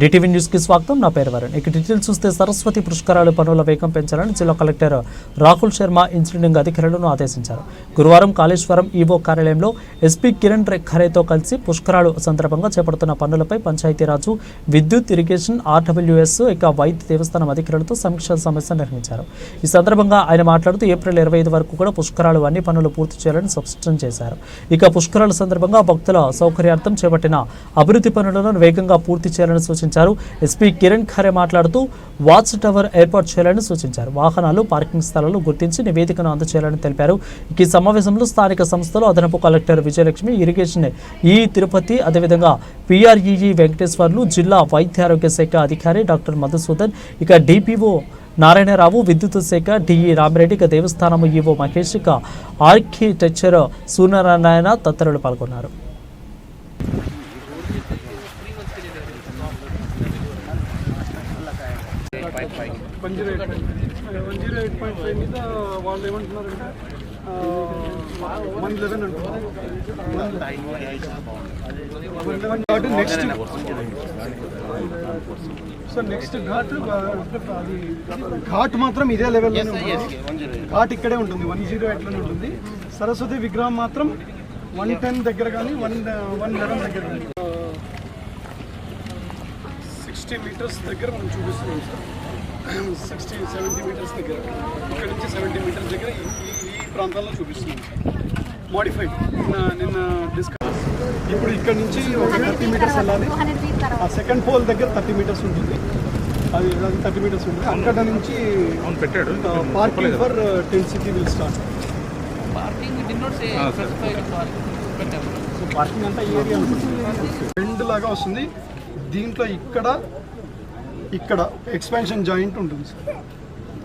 DTV న్యూస్కి స్వాగతం. నా పేరు వరుణ్. ఇక డీటెయిల్స్ చూస్తే సరస్వతి పురస్కారాలు పనుల వేగం పెంచాలని జిల్లా కలెక్టర్ రాహుల్ శర్మ ఇంజనీరింగ్ అధికారులను ఆదేశించారు. గురువారం కాళేశ్వరం ఈవో కార్యాలయంలో ఎస్పీ కిరణ్ ఖరేతో కలిసి పుష్కరాలు సందర్భంగా చేపడుతున్న పనులపై పంచాయతీరాజు విద్యుత్ ఇరిగేషన్ ఆర్డబ్ల్యూఎస్ ఇక వైద్య దేవస్థానం అధికారులతో సమీక్ష సమావేశం నిర్వహించారు. ఈ సందర్భంగా ఆయన మాట్లాడుతూ ఏప్రిల్ ఇరవై ఐదు వరకు కూడా పుష్కరాలు అన్ని పనులు పూర్తి చేయాలని స్పష్టం చేశారు. ఇక పుష్కరాల సందర్భంగా భక్తుల సౌకర్యార్థం చేపట్టిన అభివృద్ధి పనులను వేగంగా పూర్తి చేయాలని సూచించారు. ఎస్పీ కిరణ్ ఖరే మాట్లాడుతూ వాచ్ టవర్ ఏర్పాటు చేయాలని సూచించారు. వాహనాలు పార్కింగ్ స్థలాలు గుర్తించి నివేదికను అందజేయాలని తెలిపారు. ఈ సమావేశంలో స్థానిక సంస్థలు అదనపు కలెక్టర్ విజయలక్ష్మి ఇరిగేషన్ ఈ తిరుపతి అదేవిధంగా పిఆర్ఈఈ వెంకటేశ్వర్లు జిల్లా వైద్య ఆరోగ్య శాఖ అధికారి డాక్టర్ మధుసూదన్ ఇక డిపిఓ నారాయణరావు విద్యుత్ శాఖ డిఈ రామిరెడ్డి ఇక దేవస్థానం ఈవో మహేష్ ఇక ఆర్కిటెక్చర్ సూర్యనారాయణ తదితరులు పాల్గొన్నారు. One zero eight one zero eight point five మీద వాళ్ళు ఏమంటున్నారంటే వన్ లెవెన్ అంటున్నారు. Ghat next. So next ghat అది ఘాట్ మాత్రం ఇదే లెవెల్లోనే ఉంటుంది. ఘాట్ ఇక్కడే ఉంటుంది వన్ జీరో ఎయిట్లోనే ఉంటుంది. సరస్వతి విగ్రహం మాత్రం వన్ టెన్ దగ్గర కానీ వన్ వన్ లెవెన్ దగ్గర కానీ. సిక్స్టీ మీటర్స్ దగ్గర మనం చూపిస్తున్నాం సార్. సిక్స్టీ సెవెంటీ మీటర్స్ దగ్గర. ఇక్కడ నుంచి సెవెంటీ మీటర్స్ దగ్గర ఈ ఈ- ప్రాంతాల్లో చూపిస్తున్నాం. మోడిఫైడ్ నిన్న నిన్న డిస్కస్ ఇప్పుడు ఇక్కడ నుంచి ఒక థర్టీ మీటర్స్ వెళ్ళాలి. ఆ సెకండ్ పోల్ దగ్గర థర్టీ మీటర్స్ ఉంటుంది. అది థర్టీ మీటర్స్ ఉంటుంది. అక్కడ నుంచి పెట్టాడు. Parking for ten city will start parking అంతా ఈ ఏరియా రెండు లాగా వస్తుంది. దీంట్లో ఇక్కడ ఇక్కడ ఎక్స్పాన్షన్ జాయింట్ ఉంటుంది సార్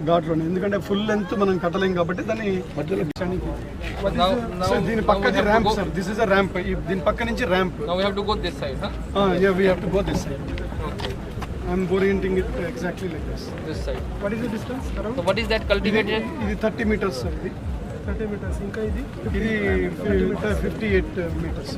ఘాట్లోనే ఎందుకంటే ఫుల్ లెంత్ మనం కట్టలేం కాబట్టి దాన్ని దీని పక్కది ramp sir this is a ramp దీని పక్క నుంచి ramp Now we have to go this side, huh? We have to go this side I'm orienting it exactly like this this. Side. What is the distance So what is that cultivated? ఇది thirty meters sir ఇది thirty meters ఇంకా ఇది? ఇది fifty eight metres